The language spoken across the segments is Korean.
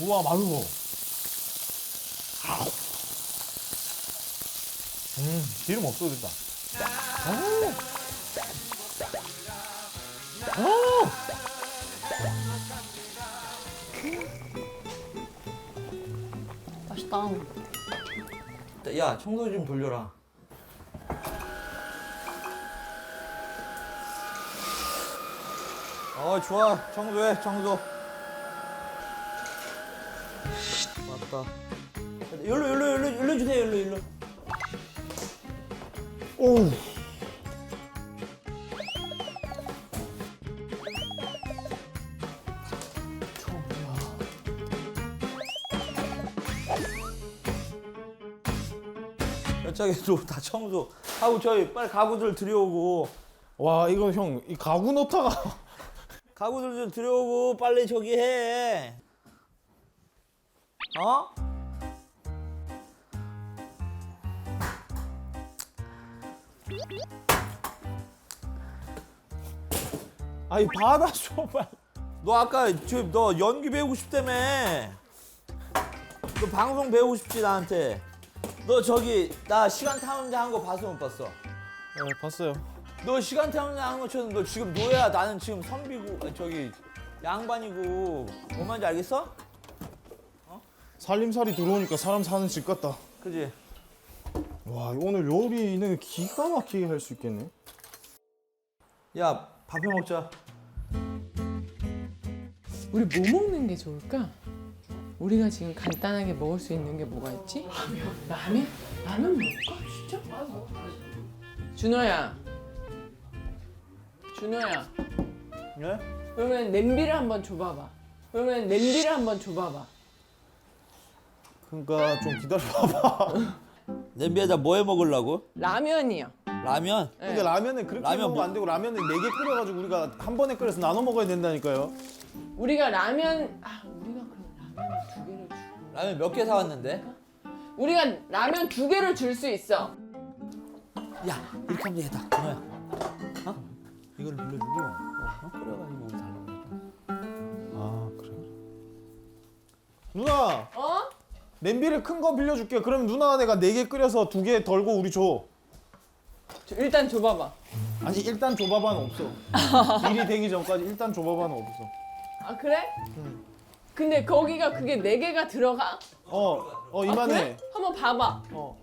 우와 마르고. 음 기름 없어졌다. 오. 오. 맛있다. 야 청소 좀 돌려라. 어 좋아 청소해 청소. 맞다. 열로 열로 열로 열로 주세요 열로 열로. 오. 여차게도 다 청소 하고 저희 빨리 가구들 들여오고 와 이건 형 이 가구 넣다가 가구들 좀 들여오고 빨리 저기 해. 어? 아이 받아 줘 빨리. 너 아까 지금 너 연기 배우고 싶다며. 너 방송 배우고 싶지 나한테. 너 저기 나 시간 탐험자 한거 봤어 못 봤어? 네 봤어요. 너 시간 탐험자 한 것처럼 너 지금 노예야 나는 지금 선비고 아니, 저기 양반이고 뭔 말인지 알겠어? 살림살이 들어오니까 사람 사는 집 같다. 그지? 와 오늘 요리는 기가 막히게 할 수 있겠네. 야 밥 해 먹자. 우리 뭐 먹는 게 좋을까? 우리가 지금 간단하게 먹을 수 있는 게 뭐가 있지? 라면. 라면? 라면 먹을까? 진짜? 준호야. 준호야. 네? 그러면 냄비를 한번 줘봐봐. 그러면 냄비를 한번 줘봐봐. 그러니까 좀 기다려봐. 냄비에다 뭐 해 먹으려고? 라면이요. 라면? 네. 근데 라면은 그렇게 라면 먹으면 뭐- 안 되고 라면은 네 개 끓여가지고 우리가 한 번에 끓여서 나눠 먹어야 된다니까요. 우리가 라면 아 우리가 그럼 라면 두 개를 주. 라면 몇 개 사왔는데? 우리가 라면 두 개를 줄 수 있어. 야 이렇게 하면 되겠다 준호야 어? 이걸 눌러주고 어? 끓여가지고 우리 달라고 아 그래. 누나 어? 냄비를 큰 거 빌려줄게. 그럼 누나 내가 네 개 끓여서 두 개 덜고 우리 줘. 저 일단 줘봐봐. 아니 일단 조바바는 없어. 일이 되기 전까지 일단 조바바는 없어. 아 그래? 근데 거기가 그게 네 개가 들어가? 어, 어 아, 이만해. 그래? 한번 봐봐. 어.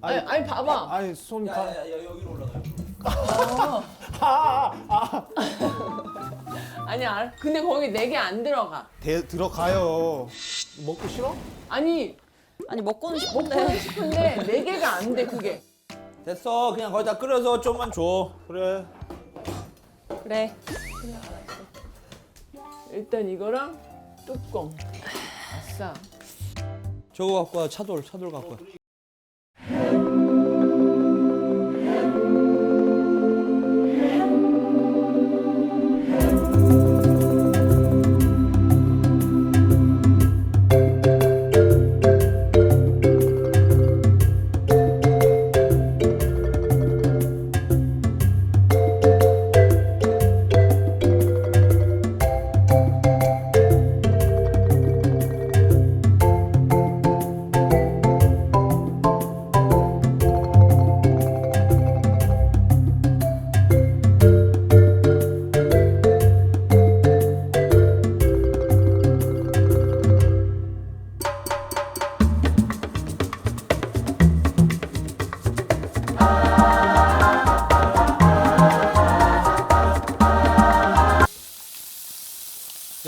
아니, 아니, 아니 봐봐. 아니 손 가. 야야야 여기로 올라가 어. 아, 아, 아니 알. 근데 거기 네 개 안 들어가. 대, 들어가요. 먹기 싫어? 아니 아니 먹고는 먹고 싶은데. 싶은데 네 개가 안 돼 그게. 됐어 그냥 거기다 끓여서 좀만 줘 그래. 그래. 일단 이거랑 뚜껑. 아싸. 저거 갖고 와 차돌 차돌 갖고 와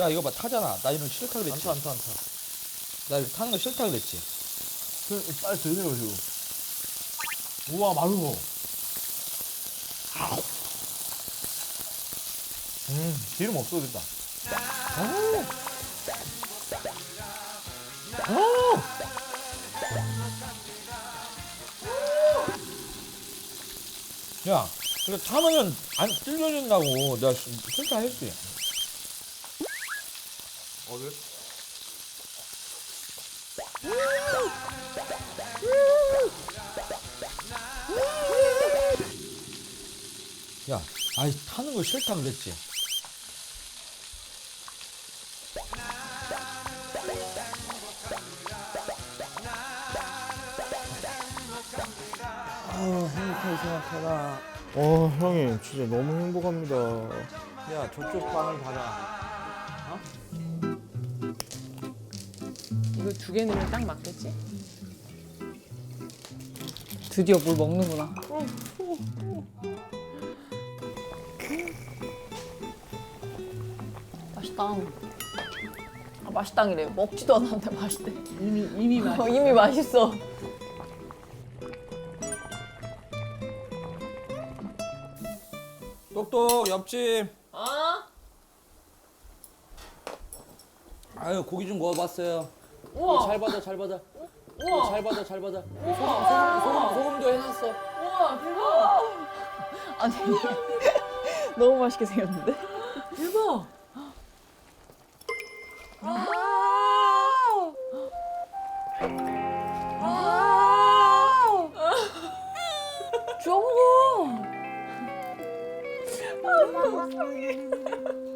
야 이거 봐 타잖아. 나 이런 거 싫다 그랬지. 안타 안타 안타. 나 이거 타는 거 싫다 그랬지. 그, 빨리 드세요 지금. 우와 마르고. 음 기름 없어졌다. 야 이거 타면 안 찔려진다고. 내가 싫다 했지 어, 야, 아이 타는 거 싫다 그랬지. 아우 행복하게 생각하라. 어 형이 진짜 너무 행복합니다. 야 저쪽 방을 받아. 어? 이거 두 개 넣으면 딱 맞겠지? 드디어 뭘 먹는구나. 맛있다. 아, 맛있당이래. 먹지도 않았는데 맛있대. 이미 이미 맛. 어, 이미 맛있어. 똑똑 옆집. 어? 아유 고기 좀 구워봤어요. 우와. 잘 받아 잘 받아. 우와. 잘 받아 잘 받아. 우와. 소금 소금 도 해놨어. 우와 대박. 아니 너무 맛있게 생겼는데? 대박. 주워 먹어. 형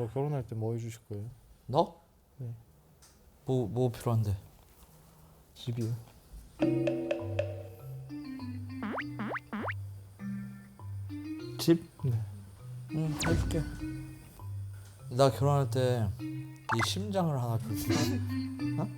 저 결혼할 때 뭐 해주실 거예요? 너? 네. 뭐 뭐 필요한데? 집이요. 집? 네. 응 해줄게. 나 결혼할 때 이 심장을 하나 줄수 있어? 어?